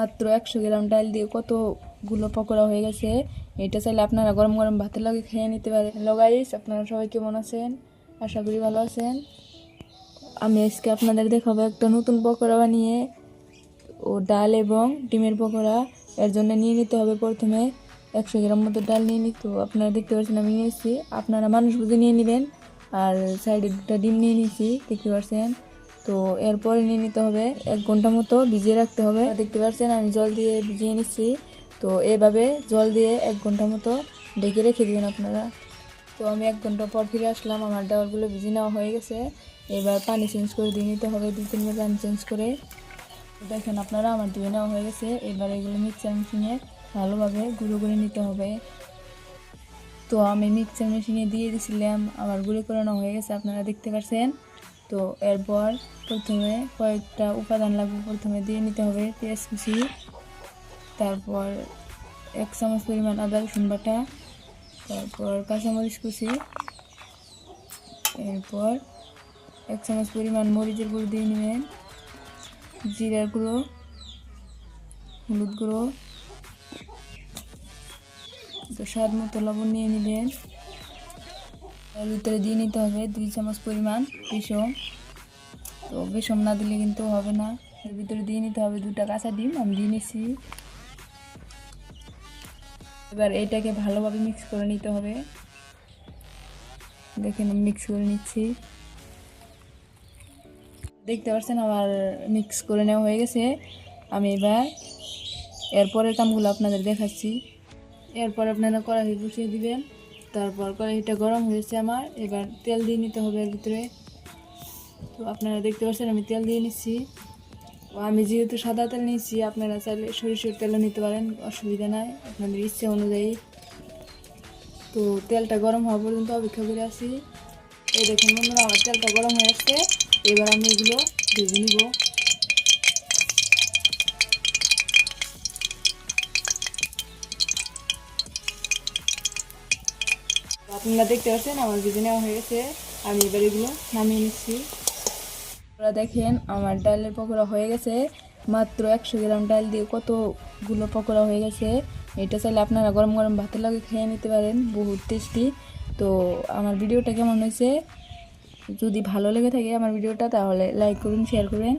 মাত্র একশো গ্রাম ডাল দিয়ে কতগুলো পকোড়া হয়ে গেছে। এটা চাইলে আপনারা গরম গরম ভাতের লগে খেয়ে নিতে পারেন। হ্যালো গাইস আপনারা সবাই কেমন আছেন? আশা করি ভালো আছেন। আমি আজকে আপনাদের দেখাবো একটা নতুন পকোড়া বানিয়ে। ও ডাল এবং ডিমের পকোড়া। এর জন্য নিয়ে নিতে হবে প্রথমে একশো গ্রাম মতো ডাল নিয়ে নিতে। আপনারা দেখতে পাচ্ছেন আমি নিয়েছি আপনারা মানুষ বুঝে নিয়ে নেবেন। আর সাইডে দুটা ডিম নিয়ে নিয়েছি, দেখতে পাচ্ছেন। তো এরপরে নিয়ে নিতে হবে এক ঘণ্টা মতো ভিজিয়ে রাখতে হবে। দেখতে পাচ্ছেন আমি জল দিয়ে ভিজিয়ে নিচ্ছি। তো এভাবে জল দিয়ে এক ঘণ্টা মতো ঢেকে রেখে দিবেন আপনারা। তো আমি এক ঘণ্টা পর ফিরে আসলাম, আমার ডালগুলো ভিজিয়ে নেওয়া হয়ে গেছে। এবার পানি চেঞ্জ করে দিয়ে নিতে হবে দু তিনবার পানি চেঞ্জ করে। দেখেন আপনারা, আমার ধুয়ে নেওয়া হয়ে গেছে। এবার এগুলো মিক্সার মেশিনে ভালোভাবে গুঁড়ো করে নিতে হবে। তো আমি মিক্সার মেশিনে দিয়ে দিয়েছিলাম আমার গুঁড়ো করানো হয়ে গেছে, আপনারা দেখতে পাচ্ছেন। তো এরপর প্রথমে কয়েকটা উপাদান লাগবে। প্রথমে দিয়ে নিতে হবে পেঁয়াজ কুচি তারপর এক চামচ পরিমাণ আদা, রসুন বাটা, তারপর কাঁচামরিচ কুচি, এরপর এক চামচ পরিমাণ মরিচের গুঁড়ো দিয়ে নেবেন, জিরার গুঁড়ো, হলুদ গুঁড়ো, তো স্বাদ মতো লবণ নিয়ে নেবেন। এর ভিতরে দিয়ে নিতে হবে দুই চামচ পরিমাণ বেসম তো বেসম না দিলে কিন্তু হবে না। এর ভিতরে দিয়ে নিতে হবে দুটা কাঁচা ডিম, আমি দিয়ে নিচ্ছি এবার এটাকে ভালোভাবে মিক্স করে নিতে হবে। দেখেন, আমি মিক্স করে নিচ্ছি। দেখতে পাচ্ছেন, আমার মিক্স করে নেওয়া হয়ে গেছে। আমি এবার এরপরের কামগুলো আপনাদের দেখাচ্ছি। এরপর আপনারা কড়াই বসিয়ে দিবেন। তারপর কড়াইটা গরম হয়েছে আমার। এবার তেল দিয়ে নিতে হবে ভিতরে। তো আপনারা দেখতে পাচ্ছেন, আমি তেল দিয়ে নিচ্ছি। আমি যেহেতু সাদা তেল নিচ্ছি আপনারা চাইলে সরিষার তেলও নিতে পারেন, অসুবিধা নাই। আপনাদের ইচ্ছে অনুযায়ী। তো তেলটা গরম হওয়া পর্যন্ত অপেক্ষা করে আসি এই দেখুন বন্ধুরা, আমার তেলটা গরম হয়ে আসছে। এবার আমি এগুলো ভেজে নিব। আপনারা দেখতে পাচ্ছেন, আমার ভেজে নেওয়া হয়ে গেছে। আমি এবার এগুলো নামিয়ে নিচ্ছি। আপনারা দেখেন, আমার ডালের পকোড়া হয়ে গেছে। মাত্র একশো গ্রাম ডাল দিয়ে কতগুলো পকোড়া হয়ে গেছে। এটা চাইলে আপনারা গরম গরম ভাতের লাগে খেয়ে নিতে পারেন, বহুত টেস্টি। তো আমার ভিডিওটা কেমন হয়েছে? যদি ভালো লেগে থাকে আমার ভিডিওটা, তাহলে লাইক করুন শেয়ার করবেন